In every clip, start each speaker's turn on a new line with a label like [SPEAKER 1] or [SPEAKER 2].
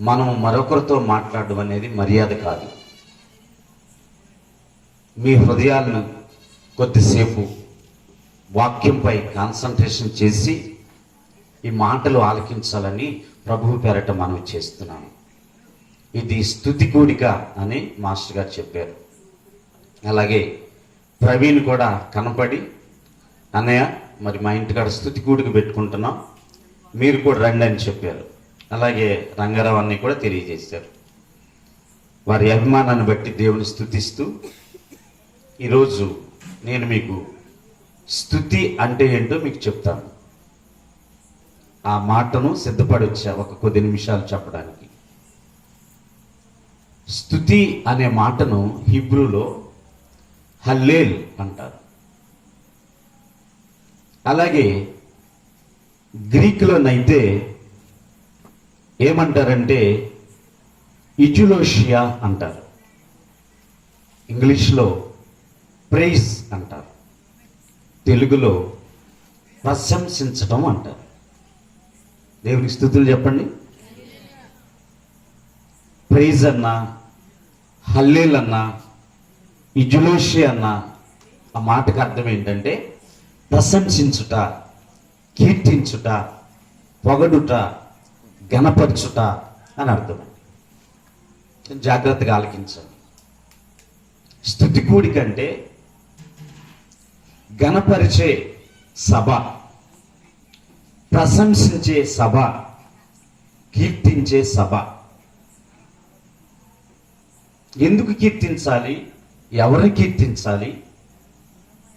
[SPEAKER 1] మనం మరొకరితో మాట్లాడడం అనేది మర్యాద కాదు. మీ హృదయాలను కొద్దిసేపు వాక్యంపై కాన్సన్ట్రేషన్ చేసి ఈ మాటలు ఆలకించాలని ప్రభువు పేరట మనం చేస్తున్నాము ఇది స్థుతి కూడిక అని మాస్టర్ గారు చెప్పారు. అలాగే ప్రవీణ్ కూడా కనపడి అన్నయ్య మరి మా ఇంటికాడ స్థుతి కూడిక పెట్టుకుంటున్నాం. మీరు కూడా రండి అని చెప్పారు. అలాగే రంగారావు అన్నీ కూడా తెలియజేశారు. వారి అభిమానాన్ని బట్టి దేవుని స్థుతిస్తూ ఈరోజు నేను మీకు స్థుతి అంటే ఏంటో మీకు చెప్తాను. ఆ మాటను సిద్ధపడి వచ్చా ఒక కొద్ది నిమిషాలు చెప్పడానికి? స్థుతి అనే మాటను హిబ్రూలో హల్లేల్ అంటారు. అలాగే గ్రీకులోనైతే ఏమంటారంటే ఇజులోషియా అంటారు. ఇంగ్లీష్లో ప్రైజ్ అంటారు. తెలుగులో ప్రశంసించటం అంటారు. దేవుని స్థుతులు చెప్పండి. ప్రైజ్ అన్నా హల్లేల్ అన్నా ఇజులోషి అన్న ఆ మాటకు అర్థం ఏంటంటే ప్రశంసించుట కీర్తించుట పొగడుట గణపరచుట అని అర్థం. జాగ్రత్తగా ఆలకించండి స్థుతి కూడికంటే గణపరిచే సభ ప్రశంసించే సభ కీర్తించే సభ. ఎందుకు కీర్తించాలి? ఎవరిని కీర్తించాలి?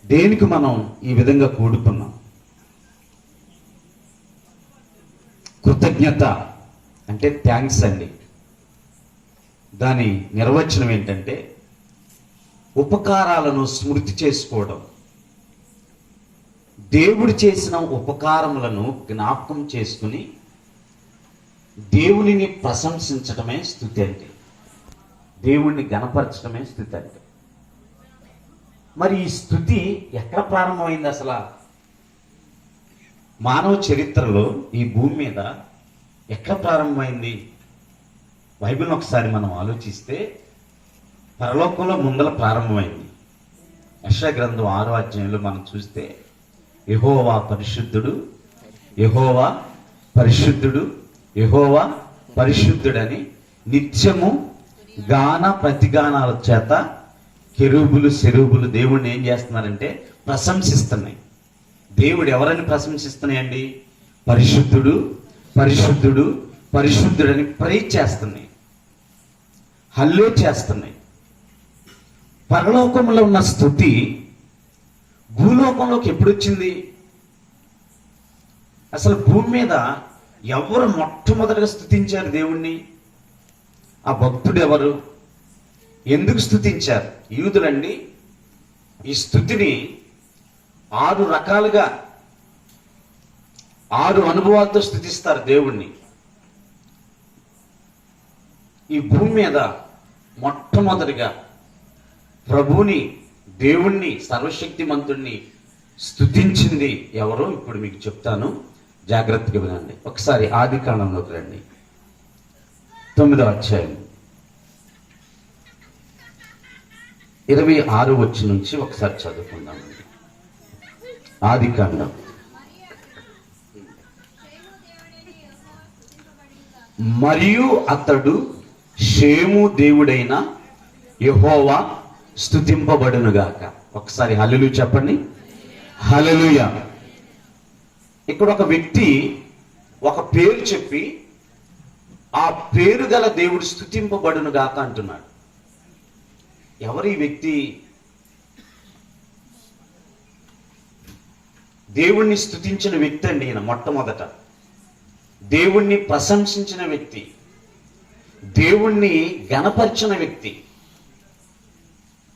[SPEAKER 1] దేనికి మనం ఈ విధంగా కూడుకున్నాం? కృతజ్ఞత అంటే థ్యాంక్స్ అండి. దాని నిర్వచనం ఏంటంటే ఉపకారాలను స్మృతి చేసుకోవడం. దేవుడు చేసిన ఉపకారములను జ్ఞాపకం చేసుకుని దేవునిని ప్రశంసించడమే స్థుతి అంటే దేవుణ్ణి గణపరచడమే స్థుతి అంటే మరి ఈ స్థుతి ఎక్కడ ప్రారంభమైంది అసలు? మానవ చరిత్రలో ఈ భూమి మీద ఎక్కడ ప్రారంభమైంది? బైబిల్ని ఒకసారి మనం ఆలోచిస్తే పరలోకంలో ముందల ప్రారంభమైంది. యశ గ్రంథం ఆరో అధ్యాయంలో మనం చూస్తే యహోవా పరిశుద్ధుడు యహోవా పరిశుద్ధుడు యహోవా పరిశుద్ధుడని నిత్యము గాన ప్రతిగానాల చేత కెరూబులు శరూబులు దేవుణ్ణి ఏం చేస్తున్నారంటే ప్రశంసిస్తున్నాయి. దేవుడు ఎవరని ప్రశంసిస్తున్నాయండి? పరిశుద్ధుడు పరిశుద్ధుడు పరిశుద్ధుడని ప్రే చేస్తున్నాయి. హల్లో చేస్తున్నాయి. పరలోకంలో ఉన్న స్థుతి భూలోకంలోకి ఎప్పుడు వచ్చింది అసలు భూమి మీద ఎవరు మొట్టమొదటిగా స్థుతించారు దేవుణ్ణి? ఆ భక్తుడు ఎవరు? ఎందుకు స్థుతించారు? యూదులండి ఈ స్థుతిని ఆరు రకాలుగా ఆరు అనుభవాలతో స్థుతిస్తారు దేవుణ్ణి. ఈ భూమి మీద మొట్టమొదటిగా ప్రభుని దేవుణ్ణి సర్వశక్తిమంతుణ్ణి స్థుతించింది ఎవరో ఇప్పుడు మీకు చెప్తాను. జాగ్రత్తగా వినండి. ఒకసారి ఆది కాలంలోకి రండి. తొమ్మిదో అధ్యాయం. ఇరవై ఆరు వచ్చి నుంచి ఒకసారి చదువుకుందామండి. ఆది కాండం. మరియు అతడు షేము దేవుడైన యహోవా స్థుతింపబడునుగాక ఒకసారి హల్లెలు చెప్పండి. హలలుయ ఇక్కడ ఒక వ్యక్తి ఒక పేరు చెప్పి ఆ పేరు గల దేవుడు స్థుతింపబడునుగాక అంటున్నాడు. ఎవరి వ్యక్తి? దేవుణ్ణి స్థుతించిన వ్యక్తి అండి ఈయన మొట్టమొదట. దేవుణ్ణి ప్రశంసించిన వ్యక్తి. దేవుణ్ణి గణపరిచిన వ్యక్తి.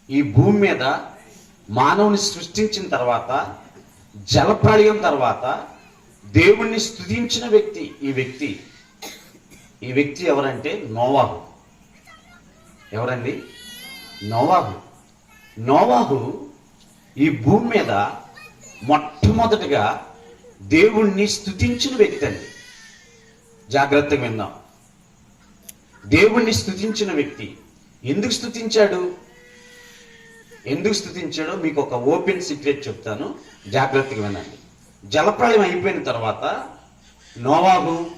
[SPEAKER 1] ఈ భూమి మీద మానవుని సృష్టించిన తర్వాత జలప్రళయం తర్వాత దేవుణ్ణి స్థుతించిన వ్యక్తి ఈ వ్యక్తి. ఈ వ్యక్తి ఎవరంటే నోవాహు. ఎవరండి? నోవాహు. నోవాహు ఈ భూమి మీద మొట్టమొదటిగా దేవుణ్ణి స్థుతించిన వ్యక్తి అండి. జాగ్రత్తగా విందాం. దేవుణ్ణి స్థుతించిన వ్యక్తి ఎందుకు స్థుతించాడు ఎందుకు స్థుతించాడో మీకు ఒక ఓపెన్ సీక్రెట్ చెప్తాను. జాగ్రత్తగా వినండి. జలప్రాయం అయిపోయిన తర్వాత నోవాహు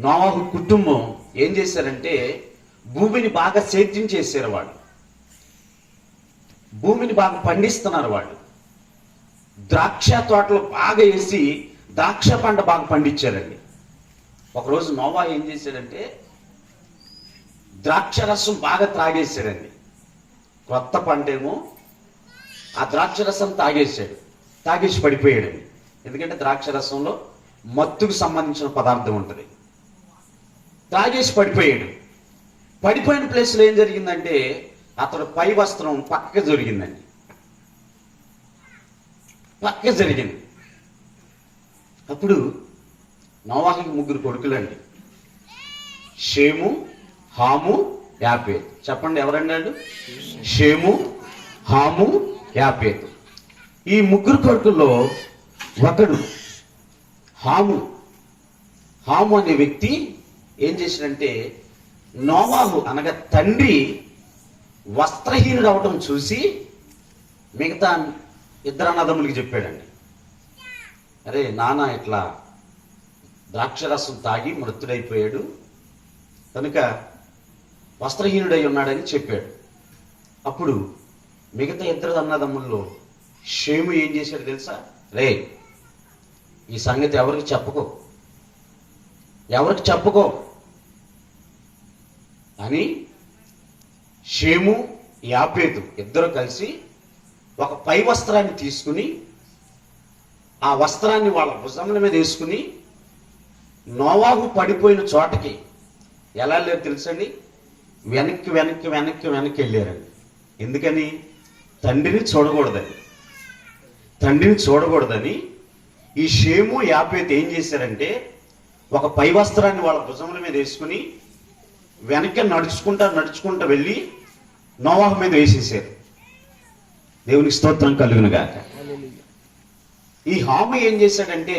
[SPEAKER 1] నోవాహు కుటుంబం ఏం చేశారంటే భూమిని బాగా సేద్యం చేశారు వాళ్ళు భూమిని బాగా పండిస్తున్నారు వాళ్ళు. ద్రాక్ష తోటలు బాగా వేసి ద్రాక్ష పంట బాగా పండించారండి. ఒకరోజు నోవా ఏం చేశాడంటే ద్రాక్ష రసం బాగా త్రాగేశాడండి కొత్త పంట ఏమో ఆ ద్రాక్ష రసం తాగేశాడు. తాగేసి పడిపోయాడండి. ఎందుకంటే ద్రాక్ష రసంలో మత్తుకు సంబంధించిన పదార్థం ఉంటుంది. తాగేసి పడిపోయాడు. పడిపోయిన ప్లేస్లో ఏం జరిగిందంటే అతడు పై వస్త్రం పక్కకి జరిగిందండి. పక్క జరిగింది. అప్పుడు నోవాహికి ముగ్గురు కొడుకులండి. షేము హాము యాపేతు. చెప్పండి ఎవరన్నాడు షేము హాము యాపేతు. ఈ ముగ్గురు కొడుకుల్లో ఒకడు హాము. హాము అనే వ్యక్తి ఏం చేసినంటే నోవాహు అనగా తండ్రి వస్త్రహీనుడు అవటం చూసి మిగతా ఇద్దరు అన్నదమ్ములకి చెప్పాడండి. అరే నాన్న ఇట్లా ద్రాక్షరసం తాగి మృతుడైపోయాడు. కనుక వస్త్రహీనుడై ఉన్నాడని చెప్పాడు. అప్పుడు మిగతా ఇద్దరు అన్నదమ్ముల్లో షేము ఏం చేశాడు తెలుసా? రే ఈ సంగతి ఎవరికి చెప్పుకో. ఎవరికి చెప్పుకో. అని షేము యాపేతు ఇద్దరు కలిసి ఒక పై వస్త్రాన్ని తీసుకుని ఆ వస్త్రాన్ని వాళ్ళ భుజముల మీద వేసుకుని నోవాహు పడిపోయిన చోటకి ఎలా లేరు తెలుసండి? వెనక్కి వెనక్కి వెనక్కి వెనక్కి వెళ్ళారండి. ఎందుకని? తండ్రిని చూడకూడదని. తండ్రిని చూడకూడదని ఈ షేము యాపేత్ ఏం చేశారంటే ఒక పై వస్త్రాన్ని వాళ్ళ భుజముల మీద వేసుకుని వెనక్కి నడుచుకుంటా నడుచుకుంటా వెళ్ళి నోవాహు మీద వేసేసారు. దేవునికి స్తోత్రం కలుగును గాక ఈ హాము ఏం చేశాడంటే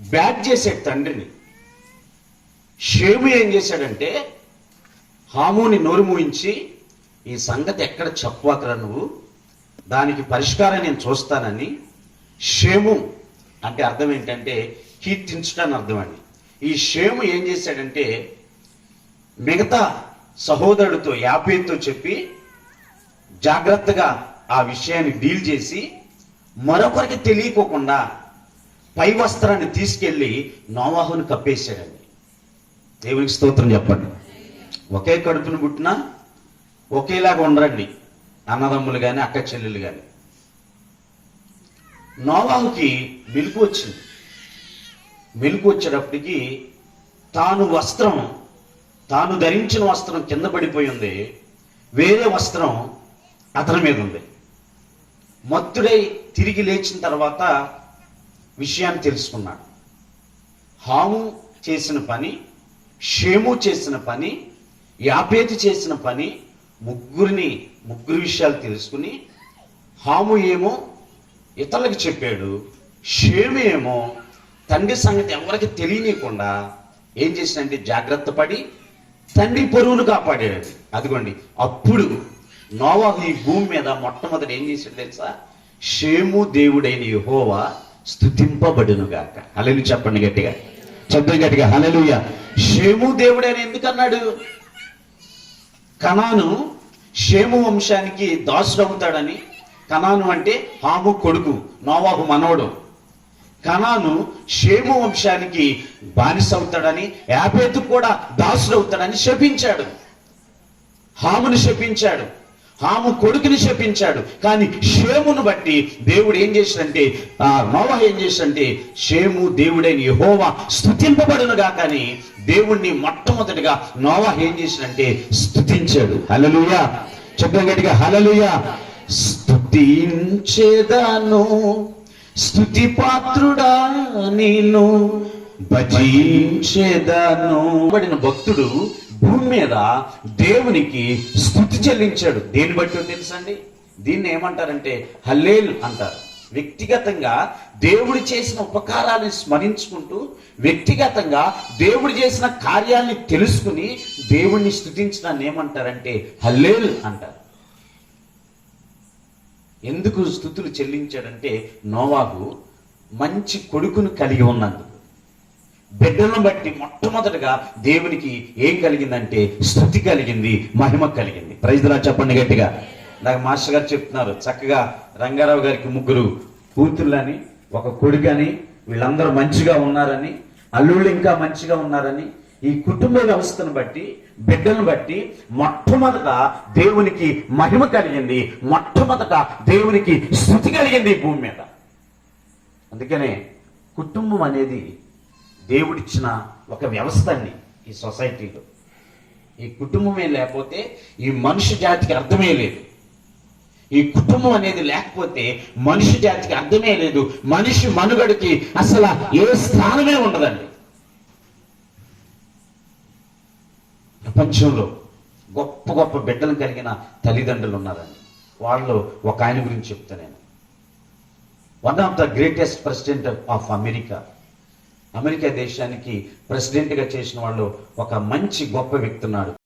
[SPEAKER 1] బ్యాట్ చేశాడు తండ్రిని. షేము ఏం చేశాడంటే హాముని నోరు మూయించి ఈ సంగతి ఎక్కడ చెప్పవాకరా నువ్వు? దానికి పరిష్కారం నేను చూస్తానని షేము అంటే అర్థం ఏంటంటే కీర్తించడానికి అర్థం అండి. ఈ షేము ఏం చేశాడంటే మిగతా సహోదరుడితో యాపేతో చెప్పి జాగ్రత్తగా ఆ విషయాన్ని డీల్ చేసి మరొకరికి తెలియకోకుండా పై వస్త్రాన్ని తీసుకెళ్ళి నోవాహుని కప్పేశాడండి. దేవునికి స్తోత్రం చెప్పండి. ఒకే కడుపును పుట్టినా ఒకేలాగా ఉండరండి. అన్నదమ్ములు కానీ అక్క చెల్లెలు కానీ నోవాహుకి మెలుపు వచ్చింది. మెలుపు వచ్చేటప్పటికి తాను వస్త్రం తాను ధరించిన వస్త్రం కింద పడిపోయింది వేరే వస్త్రం అతని మీద ఉంది. మత్తుడై తిరిగి లేచిన తర్వాత విషయాన్ని తెలుసుకున్నాడు. హాము చేసిన పని షేము చేసిన పని యాపేతి చేసిన పని ముగ్గురిని ముగ్గురు విషయాలు తెలుసుకుని హాము ఏమో ఇతరులకు చెప్పాడు షేము ఏమో తండ్రి సంగతి ఎవరికి తెలియనీయకుండా ఏం చేసినంటే జాగ్రత్త పడి తండ్రి పొరువును కాపాడాడు. అదిగోండి అప్పుడు నోవాహు ఈ భూమి మీద మొట్టమొదటి ఏం చేశాడు తెలుసా? షేము దేవుడైన యహోవా స్థుతింపబడును గాక హలలు చెప్పండి గట్టిగా. చెప్పండి గట్టిగా. హలలుయ షేము దేవుడైన ఎందుకన్నాడు? కనాను షేము వంశానికి దాసుడవుతాడని. కనాను అంటే హాము కొడుకు నోవాహు మనవడు. కనాను షేము వంశానికి బానిస అవుతాడని యాపేతు కూడా దాసుడవుతాడని శపించాడు. హామును శపించాడు. హాము కొడుకుని శపించాడు. కానీ షేమును బట్టి దేవుడు ఏం చేశాడంటే ఆ నోవహ ఏం చేశాడంటే షేము దేవుడైన యెహోవా స్థుతింపబడునుగా కానీ దేవుణ్ణి మొట్టమొదటిగా నోవహ ఏం చేశాడంటే స్థుతించాడు హలలుయా చెప్పండి గట్టిగా హలలుయా స్థుతించేదాను స్థుతి పాత్రుడా నేను భజించేదాను. బడిన భక్తుడు భూమి మీద దేవునికి స్థుతి చెల్లించాడు. దేన్ని బట్టి తెలుసండి? దీన్ని ఏమంటారంటే హల్లేలు అంటారు. వ్యక్తిగతంగా దేవుడు చేసిన ఉపకారాన్ని స్మరించుకుంటూ వ్యక్తిగతంగా దేవుడు చేసిన కార్యాన్ని తెలుసుకుని దేవుణ్ణి స్థుతించడాన్ని ఏమంటారంటే హల్లేలు అంటారు. ఎందుకు స్థుతులు చెల్లించాడంటే నోవాహు మంచి కొడుకును కలిగి ఉన్నందుకు. బిడ్డలను బట్టి మొట్టమొదటగా దేవునికి ఏం కలిగిందంటే స్థుతి కలిగింది మహిమ కలిగింది. ప్రైజ్లా చెప్పండి గట్టిగా. నాకు మాస్టర్ గారు చెప్తున్నారు చక్కగా రంగారావు గారికి ముగ్గురు కూతుళ్ళని ఒక కొడుకని వీళ్ళందరూ మంచిగా ఉన్నారని అల్లుళ్ళు ఇంకా మంచిగా ఉన్నారని ఈ కుటుంబ వ్యవస్థను బట్టి బిడ్డలను బట్టి మొట్టమొదట దేవునికి మహిమ కలిగింది మొట్టమొదట దేవునికి స్థుతి కలిగింది ఈ భూమి మీద. అందుకనే కుటుంబం అనేది దేవుడిచ్చిన ఒక వ్యవస్థ అండి ఈ సొసైటీలో. ఈ కుటుంబమే లేకపోతే ఈ మనిషి జాతికి అర్థమే లేదు. ఈ కుటుంబం అనేది లేకపోతే మనిషి జాతికి అర్థమే లేదు. మనిషి మనుగడికి అసలు ఏ స్థానమే ఉండదండి. ప్రపంచంలో గొప్ప గొప్ప బిడ్డలు కలిగిన తల్లిదండ్రులు ఉన్నారండి. వాళ్ళు ఒక ఆయన గురించి చెప్తా నేను. One of the greatest president of America America దేశానికి ప్రెసిడెంట్గా చేసిన వాళ్ళు ఒక మంచి గొప్ప వ్యక్తి ఉన్నాడు.